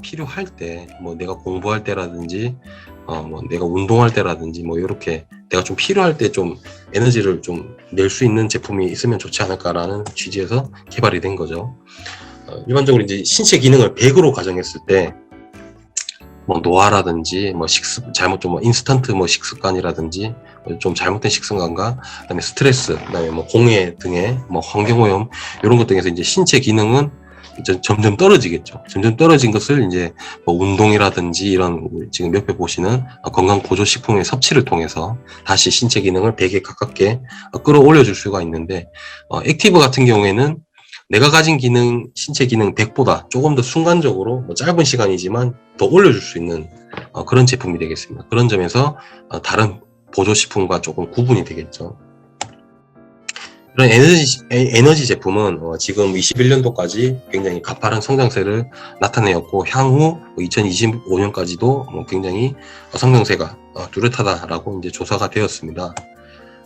필요할 때 뭐 내가 공부할 때라든지 어 뭐 내가 운동할 때라든지 뭐 이렇게 내가 좀 필요할 때 좀 에너지를 좀 낼 수 있는 제품이 있으면 좋지 않을까라는 취지에서 개발이 된 거죠. 어, 일반적으로 이제 신체 기능을 100으로 가정했을 때 뭐 노화라든지 뭐 식습 잘못 좀 뭐 인스턴트 뭐 식습관이라든지 뭐좀 잘못된 식습관과 그다음에 스트레스 그다음에 뭐 공해 등의 뭐 환경오염 이런 것 등에서 이제 신체 기능은 점점 떨어지겠죠. 점점 떨어진 것을 이제 뭐 운동이라든지 이런 지금 옆에 보시는 건강 보조 식품의 섭취를 통해서 다시 신체 기능을 100에 가깝게 끌어올려 줄 수가 있는데 어, 액티브 같은 경우에는 내가 가진 기능, 신체 기능 100보다 조금 더 순간적으로 뭐 짧은 시간이지만 더 올려줄 수 있는 어, 그런 제품이 되겠습니다. 그런 점에서 어, 다른 보조식품과 조금 구분이 되겠죠. 이런 에너지, 에- 에너지 제품은 어, 지금 21년도까지 굉장히 가파른 성장세를 나타내었고 향후 2025년까지도 뭐 굉장히 성장세가 어, 뚜렷하다라고 이제 조사가 되었습니다.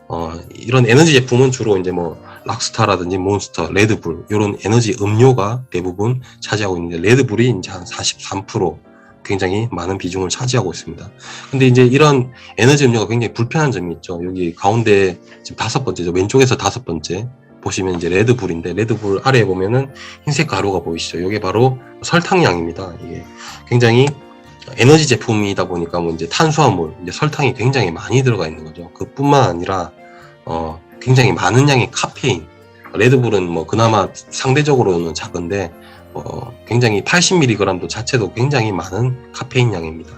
어, 이런 에너지 제품은 주로 이제 뭐 락스타라든지 몬스터, 레드불 이런 에너지 음료가 대부분 차지하고 있는데 레드불이 이제 한 43% 굉장히 많은 비중을 차지하고 있습니다. 근데 이제 이런 에너지 음료가 굉장히 불편한 점이 있죠. 여기 가운데 지금 다섯 번째죠. 왼쪽에서 다섯 번째 보시면 이제 레드불인데 레드불 아래에 보면은 흰색 가루가 보이시죠. 이게 바로 설탕량입니다. 이게 굉장히 에너지 제품이다 보니까 뭐 이제 탄수화물, 이제 설탕이 굉장히 많이 들어가 있는 거죠. 그뿐만 아니라 어 굉장히 많은 양의 카페인. 레드불은 뭐 그나마 상대적으로는 작은데 어 굉장히 80mg도 자체도 굉장히 많은 카페인 양입니다.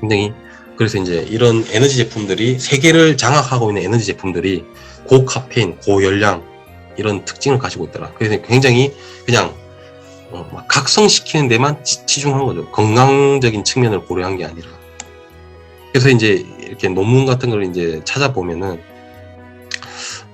굉장히 그래서 이제 이런 에너지 제품들이 세계를 장악하고 있는 에너지 제품들이 고카페인, 고열량 이런 특징을 가지고 있더라. 그래서 굉장히 그냥 어, 막 각성시키는 데만 치- 치중한 거죠. 건강적인 측면을 고려한 게 아니라. 그래서 이제 이렇게 논문 같은 걸 이제 찾아보면은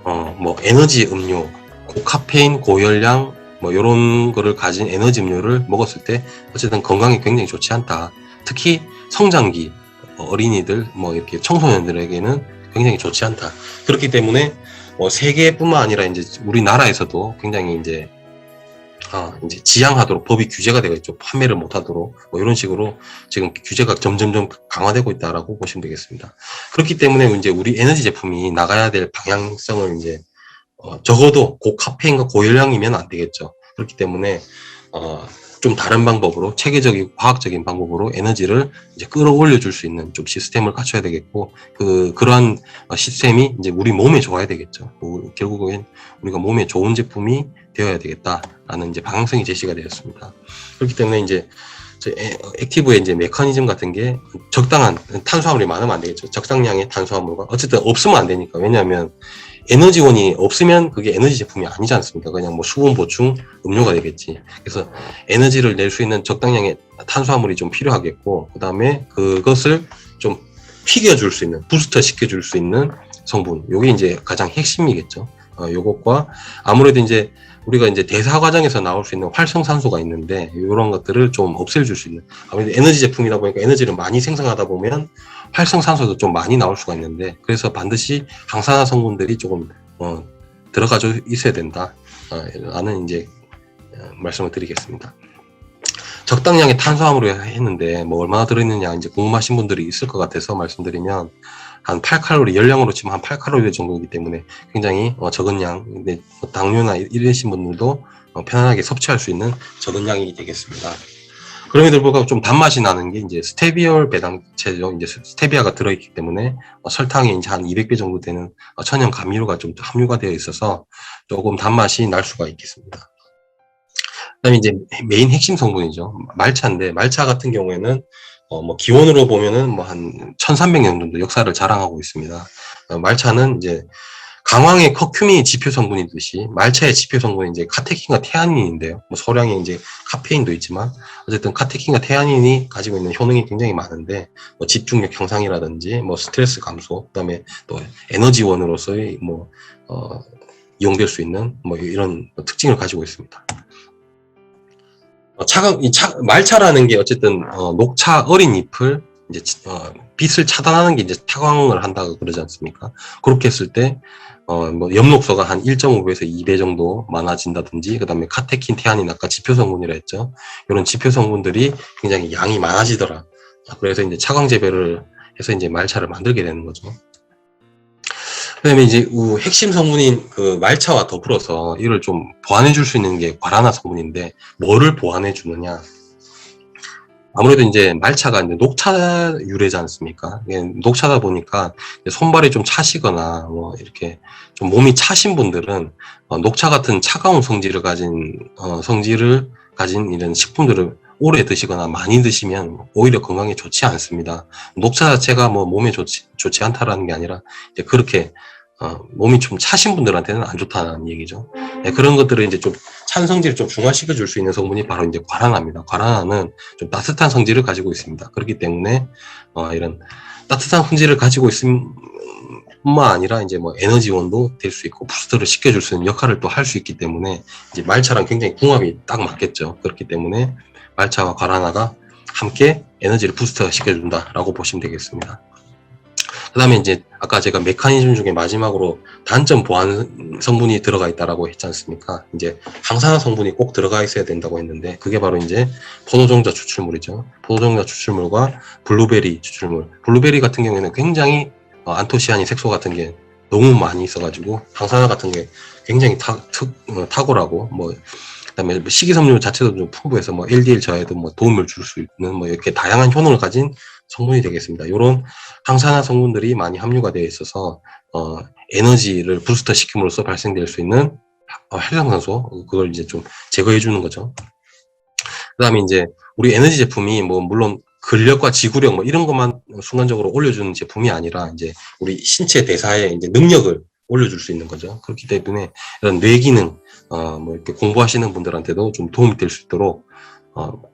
어, 뭐 에너지 음료, 고카페인, 고열량 뭐 이런 거를 가진 에너지 음료를 먹었을 때 어쨌든 건강에 굉장히 좋지 않다. 특히 성장기 어, 어린이들 뭐 이렇게 청소년들에게는 굉장히 좋지 않다. 그렇기 때문에 뭐 세계뿐만 아니라 이제 우리나라에서도 굉장히 이제 아, 이제 지양하도록 법이 규제가 되어 있죠. 판매를 못하도록 뭐 이런 식으로 지금 규제가 점점점 강화되고 있다라고 보시면 되겠습니다. 그렇기 때문에 이제 우리 에너지 제품이 나가야 될 방향성을 이제 어, 적어도 고카페인과 고열량이면 안 되겠죠. 그렇기 때문에 어, 좀 다른 방법으로 체계적이고 과학적인 방법으로 에너지를 이제 끌어올려 줄 수 있는 좀 시스템을 갖춰야 되겠고 그 그러한 어, 시스템이 이제 우리 몸에 좋아야 되겠죠. 뭐, 결국엔 우리가 몸에 좋은 제품이 되어야 되겠다라는 이제 방향성이 제시가 되었습니다. 그렇기 때문에 이제 액티브의 이제 메커니즘 같은 게 적당한 탄수화물이 많으면 안 되겠죠. 적당량의 탄수화물과 어쨌든 없으면 안 되니까 왜냐하면 에너지원이 없으면 그게 에너지 제품이 아니지 않습니까? 그냥 뭐 수분 보충 음료가 되겠지. 그래서 에너지를 낼 수 있는 적당량의 탄수화물이 좀 필요하겠고 그 다음에 그것을 좀 튀겨줄 수 있는 부스터 시켜줄 수 있는 성분 요게 이제 가장 핵심이겠죠. 어, 요것과 아무래도 이제 우리가 이제 대사 과정에서 나올 수 있는 활성산소가 있는데 이런 것들을 좀 없애줄 수 있는 아무래도 에너지 제품이다 보니까 에너지를 많이 생성하다 보면 활성산소도 좀 많이 나올 수가 있는데 그래서 반드시 항산화 성분들이 조금 어, 들어가져 있어야 된다 어, 라는 이제 어, 말씀을 드리겠습니다. 적당량의 탄수화물을 했는데 뭐 얼마나 들어있느냐 이제 궁금하신 분들이 있을 것 같아서 말씀드리면 한 8칼로리 열량으로 치면 한 8칼로리 정도이기 때문에 굉장히 어, 적은 양 근데 뭐 당뇨나 이러신 분들도 어, 편안하게 섭취할 수 있는 적은 양이 되겠습니다. 그럼에도 불구하고 좀 단맛이 나는 게 이제 스테비올 배당체죠. 이제 스테비아가 들어있기 때문에 어, 설탕이 이제 한 200배 정도 되는 어, 천연 감미료가 좀 함유가 되어 있어서 조금 단맛이 날 수가 있겠습니다. 그다음에 이제 메인 핵심 성분이죠. 말차인데 말차 같은 경우에는 어, 뭐 기원으로 보면은 뭐 한 1300년 정도 역사를 자랑하고 있습니다. 어, 말차는 이제 강황의 커큐민이 지표 성분이듯이 말차의 지표 성분이 이제 카테킨과 테아닌인데요. 뭐 소량의 이제 카페인도 있지만 어쨌든 카테킨과 테아닌이 가지고 있는 효능이 굉장히 많은데 뭐 집중력 향상이라든지 뭐 스트레스 감소, 그다음에 또 에너지원으로서의 뭐 어, 이용될 수 있는 뭐 이런 특징을 가지고 있습니다. 어, 차가 이 차, 말차라는 게 어쨌든 어, 녹차 어린 잎을 이제 치- 어, 빛을 차단하는 게 이제 타광을 한다고 그러지 않습니까? 그렇게 했을 때 어, 뭐, 엽록소가 한 1.5배에서 2배 정도 많아진다든지, 그 다음에 카테킨, 테아닌, 아까 지표 성분이라 했죠. 이런 지표 성분들이 굉장히 양이 많아지더라. 그래서 이제 차광 재배를 해서 이제 말차를 만들게 되는 거죠. 그 다음에 이제 우 핵심 성분인 그 말차와 더불어서 이를 좀 보완해 줄 수 있는 게 과라나 성분인데, 뭐를 보완해 주느냐. 아무래도 이제 말차가 이제 녹차 유래지 않습니까? 이게 녹차다 보니까 손발이 좀 차시거나 뭐 이렇게 좀 몸이 차신 분들은 어, 녹차 같은 차가운 성질을 가진 어, 성질을 가진 이런 식품들을 오래 드시거나 많이 드시면 오히려 건강에 좋지 않습니다. 녹차 자체가 뭐 몸에 좋지, 좋지 않다라는 게 아니라 이제 그렇게 어, 몸이 좀 차신 분들한테는 안 좋다는 얘기죠. 네, 그런 것들을 이제 좀 찬 성질을 좀 중화시켜 줄 수 있는 성분이 바로 이제 과라나입니다. 과라나는 좀 따뜻한 성질을 가지고 있습니다. 그렇기 때문에 어, 이런 따뜻한 성질을 가지고 있음 뿐만 아니라 이제 뭐 에너지원도 될 수 있고 부스터를 시켜줄 수 있는 역할을 또 할 수 있기 때문에 이제 말차랑 굉장히 궁합이 딱 맞겠죠. 그렇기 때문에 말차와 과라나가 함께 에너지를 부스터 시켜준다라고 보시면 되겠습니다. 그 다음에 이제 아까 제가 메커니즘 중에 마지막으로 단점 보완 성분이 들어가 있다라고 했지 않습니까? 이제 항산화 성분이 꼭 들어가 있어야 된다고 했는데 그게 바로 이제 포도종자 추출물이죠. 포도종자 추출물과 블루베리 추출물. 블루베리 같은 경우에는 굉장히 어, 안토시아닌 색소 같은 게 너무 많이 있어가지고 항산화 같은 게 굉장히 탁, 특, 어, 탁월하고 뭐 그다음에 식이섬유 자체도 좀 풍부해서 뭐 LDL 저하에도 뭐 도움을 줄 수 있는 뭐 이렇게 다양한 효능을 가진 성분이 되겠습니다. 이런 항산화 성분들이 많이 함유가 되어 있어서 어, 에너지를 부스터 시킴으로써 발생될 수 있는 어, 활성산소 그걸 이제 좀 제거해 주는 거죠. 그다음에 이제 우리 에너지 제품이 뭐 물론 근력과 지구력 뭐 이런 것만 순간적으로 올려주는 제품이 아니라 이제 우리 신체 대사의 이제 능력을 올려줄 수 있는 거죠. 그렇기 때문에 이런 뇌 기능 어뭐 이렇게 공부하시는 분들한테도 좀 도움이 될 수 있도록 어뭐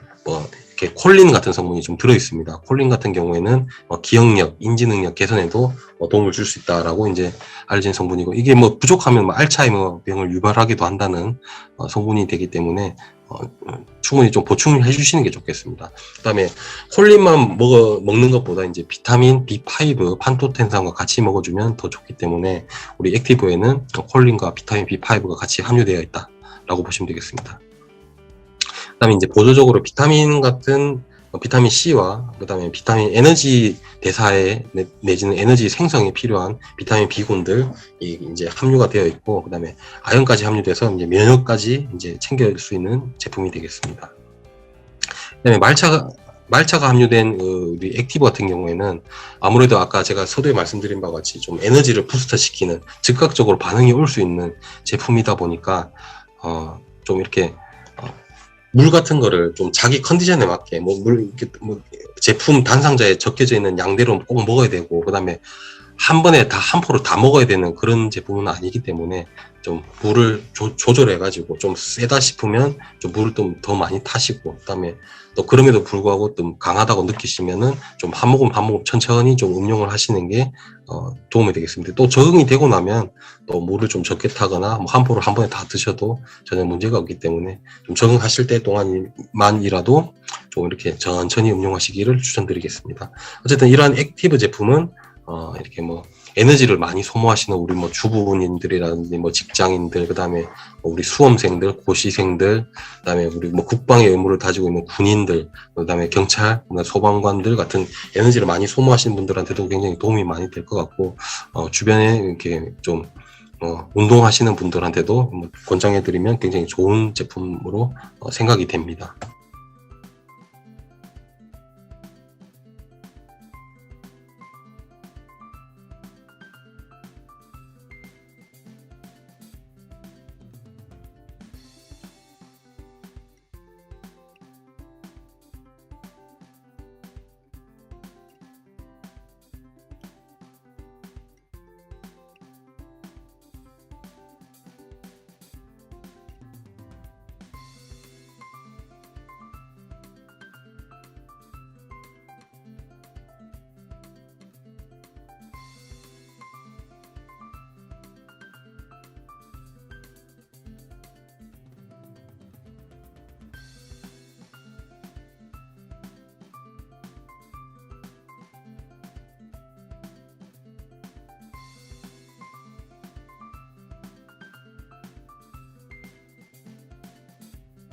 이렇게 콜린 같은 성분이 좀 들어 있습니다. 콜린 같은 경우에는 어, 기억력, 인지 능력 개선에도 어, 도움을 줄 수 있다라고 이제 알려진 성분이고 이게 뭐 부족하면 뭐 알츠하이머 병을 유발하기도 한다는 어, 성분이 되기 때문에 어, 충분히 좀 보충을 해주시는 게 좋겠습니다. 그다음에 콜린만 먹어 먹는 것보다 이제 비타민 B5, 판토텐산과 같이 먹어주면 더 좋기 때문에 우리 액티브에는 콜린과 비타민 B5가 같이 함유되어 있다라고 보시면 되겠습니다. 그다음에 이제 보조적으로 비타민 같은 어, 비타민 C와 그다음에 비타민 에너지 대사에 내- 내지는 에너지 생성에 필요한 비타민 B군들 이 이제 함유가 되어 있고 그다음에 아연까지 함유돼서 이제 면역까지 이제 챙길 수 있는 제품이 되겠습니다. 그다음에 말차가 말차가 함유된 그 우리 액티브 같은 경우에는 아무래도 아까 제가 서두에 말씀드린 바와 같이 좀 에너지를 부스터 시키는 즉각적으로 반응이 올 수 있는 제품이다 보니까 어 좀 이렇게 어, 물 같은 거를 좀 자기 컨디션에 맞게 뭐물 이렇게 뭐 제품 단상자에 적혀져 있는 양대로 꼭 먹어야 되고 그다음에 한 번에 다 한 포를 다 먹어야 되는 그런 제품은 아니기 때문에 좀 물을 조, 조절해 가지고 좀 세다 싶으면 좀 물을 좀 더 많이 타시고 그다음에 또 그럼에도 불구하고 좀 강하다고 느끼시면은 좀 한 모금 한 모금 천천히 좀 음용을 하시는 게 어, 도움이 되겠습니다. 또 적응이 되고 나면 또 물을 좀 적게 타거나 뭐 한 포를 한 번에 다 드셔도 전혀 문제가 없기 때문에 좀 적응하실 때 동안만이라도 좀 이렇게 천천히 음용하시기를 추천드리겠습니다. 어쨌든 이러한 액티브 제품은 어, 이렇게 뭐 에너지를 많이 소모하시는 우리 뭐 주부님들이라든지 뭐 직장인들 그다음에 뭐 우리 수험생들 고시생들 그다음에 우리 뭐 국방의 의무를 다지고 있는 군인들 그다음에 경찰 소방관들 같은 에너지를 많이 소모하시는 분들한테도 굉장히 도움이 많이 될 것 같고 어, 주변에 이렇게 좀 어, 운동하시는 분들한테도 뭐 권장해드리면 굉장히 좋은 제품으로 어, 생각이 됩니다.